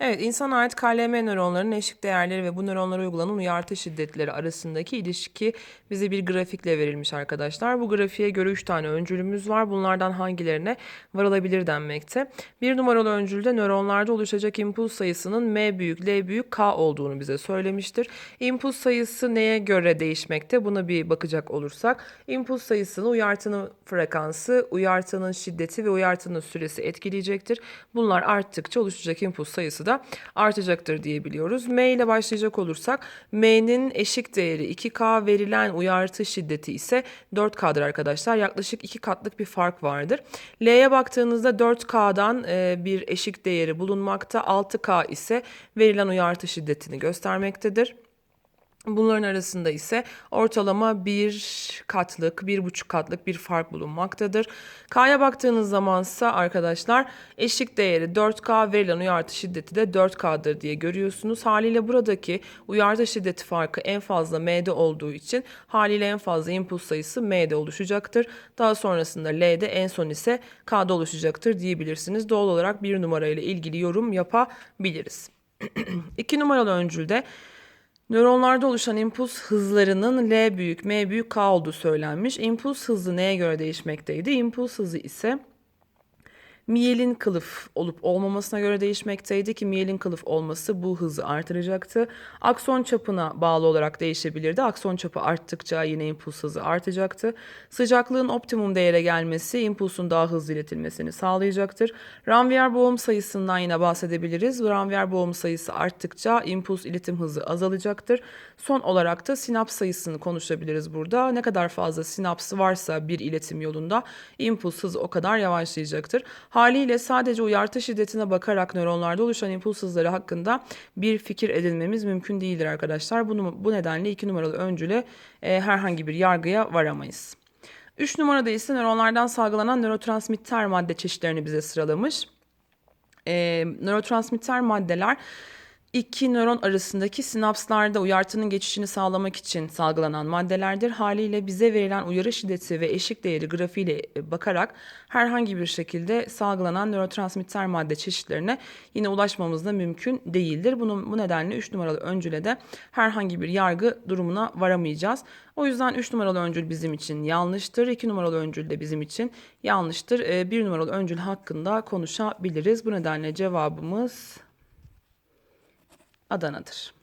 Evet, insana ait KLM nöronlarının eşik değerleri ve bu nöronlara uygulanan uyartı şiddetleri arasındaki ilişki bize bir grafikle verilmiş arkadaşlar. Bu grafiğe göre 3 tane öncülümüz var. Bunlardan hangilerine varılabilir denmekte. Bir numaralı öncülde nöronlarda oluşacak impuls sayısının M büyük, L büyük, K olduğunu bize söylemiştir. İmpuls sayısı neye göre değişmekte? Buna bir bakacak olursak. impuls sayısını uyartının frekansı, uyartının şiddeti ve uyartının süresi etkileyecektir. Bunlar arttıkça oluşacak impuls sayısı da artacaktır diyebiliyoruz. M ile başlayacak olursak M'nin eşik değeri 2K verilen uyartı şiddeti ise 4K'dır arkadaşlar. Yaklaşık 2 katlık bir fark vardır. L'ye baktığınızda 4K'dan e, bir eşik değeri bulunmakta. 6K ise verilen uyartı şiddetini göstermektedir. Bunların arasında ise ortalama bir katlık, bir buçuk katlık bir fark bulunmaktadır. K'ya baktığınız zamansa arkadaşlar eşik değeri 4K verilen uyartı şiddeti de 4K'dır diye görüyorsunuz. Haliyle buradaki uyartı şiddeti farkı en fazla M'de olduğu için haliyle en fazla impuls sayısı M'de oluşacaktır. Daha sonrasında L'de en son ise K'da oluşacaktır diyebilirsiniz. Doğal olarak bir numarayla ilgili yorum yapabiliriz. İki numaralı öncülde Nöronlarda oluşan impuls hızlarının L büyük, M büyük, K olduğu söylenmiş. İmpuls hızı neye göre değişmekteydi? İmpuls hızı ise miyelin kılıf olup olmamasına göre değişmekteydi ki miyelin kılıf olması bu hızı artıracaktı. Akson çapına bağlı olarak değişebilirdi. Akson çapı arttıkça yine impuls hızı artacaktı. Sıcaklığın optimum değere gelmesi impulsun daha hızlı iletilmesini sağlayacaktır. Ranvier boğum sayısından yine bahsedebiliriz. Ranvier boğum sayısı arttıkça impuls iletim hızı azalacaktır. Son olarak da sinaps sayısını konuşabiliriz burada. Ne kadar fazla sinaps varsa bir iletim yolunda impuls hızı o kadar yavaşlayacaktır. Haliyle sadece uyartı şiddetine bakarak nöronlarda oluşan impuls hızları hakkında bir fikir edinmemiz mümkün değildir arkadaşlar. Bunu, bu nedenle iki numaralı öncüle e, herhangi bir yargıya varamayız. 3 numarada ise nöronlardan salgılanan nörotransmitter madde çeşitlerini bize sıralamış. E, nörotransmitter maddeler iki nöron arasındaki sinapslarda uyartının geçişini sağlamak için salgılanan maddelerdir. Haliyle bize verilen uyarı şiddeti ve eşik değeri grafiğiyle e, bakarak herhangi bir şekilde salgılanan nörotransmitter madde çeşitlerine yine ulaşmamız da mümkün değildir. Bunun, bu nedenle 3 numaralı öncüle de herhangi bir yargı durumuna varamayacağız. O yüzden 3 numaralı öncül bizim için yanlıştır. 2 numaralı öncül de bizim için yanlıştır. 1 numaralı öncül hakkında konuşabiliriz. Bu nedenle cevabımız Adana'dır.